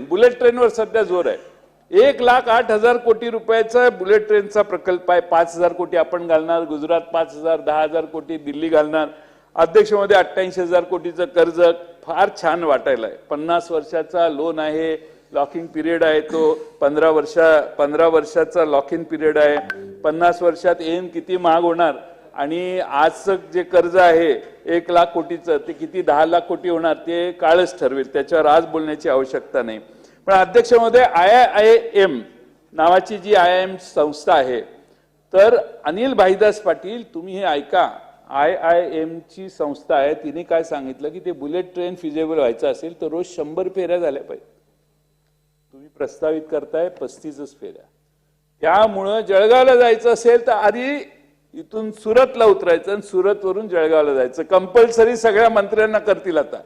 Bullet ट्रेनवर सध्या जोर आहे. एक लाख आठ हजार कोटी रुपयाचा बुलेट ट्रेनचा प्रकल्प आहे. पाच हजार कोटी आपण घालणार गुजरात पाच हजार दहा हजार कोटी दिल्ली घालणार. अध्यक्षमध्ये अठ्ठ्याऐंशी हजार कोटीचं कर्ज फार छान वाटायला आहे. पन्नास वर्षाचा लोन आहे लॉकिंग पिरियड आहे तो. पंधरा वर्षा पंधरा वर्षाचा लॉक इन पिरियड आहे. पन्नास वर्षात एम किती महाग होणार? आणि आजचं जे कर्ज आहे एक लाख कोटीचं ते किती दहा लाख कोटी होणार ते काळच ठरवेल. त्याच्यावर आज बोलण्याची आवश्यकता नाही. पण अध्यक्षमध्ये आय आय एम नावाची जी आय एम संस्था आहे तर अनिल भाईदास पाटील तुम्ही हे ऐका. आय आय एम ची संस्था आहे तिने काय सांगितलं की ते बुलेट ट्रेन फिजेबल व्हायचं असेल तर रोज शंभर फेऱ्या झाल्या पाहिजे. तुम्ही प्रस्तावित करताय पस्तीसच फेऱ्या. त्यामुळं जळगावला जायचं असेल तर आधी इथून सुरतला उतरायचं आणि सुरतवरून जळगावला जायचं. कंपल्सरी सगळ्या मंत्र्यांना करतील आता.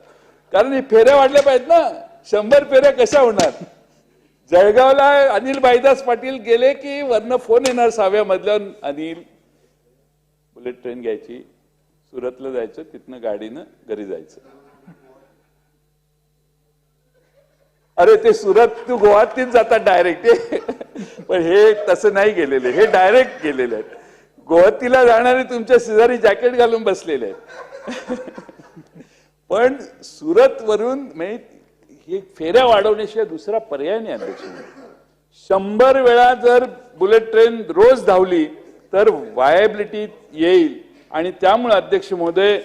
कारण हे फेऱ्या वाढल्या पाहिजेत ना. शंभर फेऱ्या कशा होणार? जळगावला अनिल भाईदास पाटील गेले की वरनं फोन येणार सहाव्या मधल्यावर अनिल. बुलेट ट्रेन घ्यायची. सुरतला जायचं तिथनं गाडीनं घरी जायचं. अरे ते सुरत तू गोवातीच जातात डायरेक्ट पण हे तसं नाही गेलेले. हे डायरेक्ट गेलेले आहेत. गोवातीला जाणारे तुमच्या शेजारी जॅकेट घालून बसलेले. आहेत पण सुरत वरून म्हणजे हे फेऱ्या वाढवण्याशिवाय दुसरा पर्याय नाही अध्यक्ष. शंभर वेळा जर बुलेट ट्रेन रोज धावली तर वायबिलिटी येईल. आणि त्यामुळे अध्यक्ष महोदय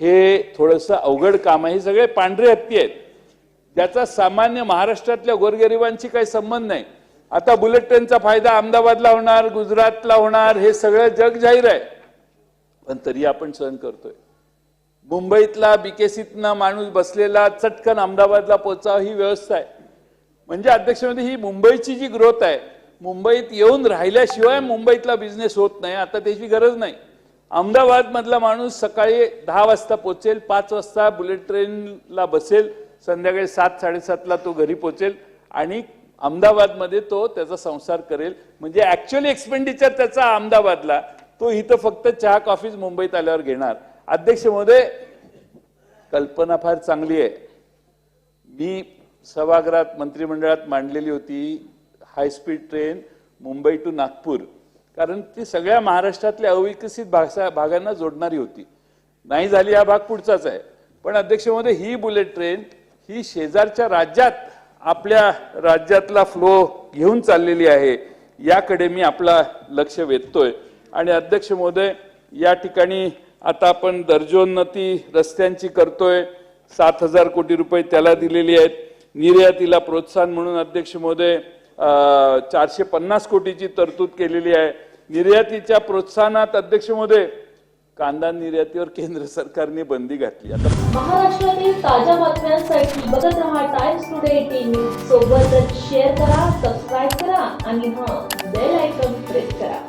हे थोडंसं अवघड काम आहे. सगळे पांढरे हत्ती आहेत. त्याचा सामान्य महाराष्ट्रातल्या गोरगरिबांशी काही संबंध नाही. आता बुलेट ट्रेनचा फायदा अहमदाबादला होणार गुजरातला होणार हे सगळं जग जाहीर आहे. पण तरी आपण सहन करतोय. मुंबईतला बीकेसीतनं माणूस बसलेला चटकन अहमदाबादला पोचावं ही व्यवस्था आहे. म्हणजे अध्यक्षमध्ये ही मुंबईची जी ग्रोथ आहे मुंबईत येऊन राहिल्याशिवाय मुंबईतला बिझनेस होत नाही आता त्याची गरज नाही. अहमदाबाद मधला माणूस सकाळी दहा वाजता पोचेल पाच वाजता बुलेट ट्रेनला बसेल संध्याकाळी सात साडेसातला तो घरी पोचेल आणि अहमदाबादमध्ये तो त्याचा संसार करेल. म्हणजे ऍक्च्युअली एक्सपेंडिचर त्याचा अहमदाबादला. तो इथं फक्त चहा कॉफीज मुंबईत आल्यावर घेणार. अध्यक्ष महोदय कल्पना फार चांगली आहे. मी सभागृहात मंत्रिमंडळात मांडलेली होती high speed train Mumbai to Nagpur. कारण ती सगळ्या महाराष्ट्रातल्या अविकसित भाषा भागांना जोडणारी होती. नाही झाली हा भाग पुढचाच आहे. पण अध्यक्ष महोदय ही बुलेट ट्रेन ही शेजारच्या राज्यात आपल्या राज्यातला फ्लो घेऊन चाललेली आहे याकडे मी आपला लक्ष वेधतोय. आणि अध्यक्ष महोदय या ठिकाणी आता आपण दर्जोन्नती रस्त्यांची करतोय. सात हजार कोटी रुपये त्याला दिलेली आहेत. निर्यातीला प्रोत्साहन म्हणून अध्यक्ष महोदय चारशे पन्नास कोटीची तरतूद केलेली आहे. निर्यातीच्या प्रोत्साहनात अध्यक्ष महोदय कांदा निर्यातीवर केंद्र सरकारने बंदी घातली. आता महाराष्ट्रातील ताज्या बातम्यांसाठी बघत रहा टाइम्स टुडे टीव्ही सोबतच शेअर करा सबस्क्राईब करा आणि हा बेल आयकॉन प्रेस करा.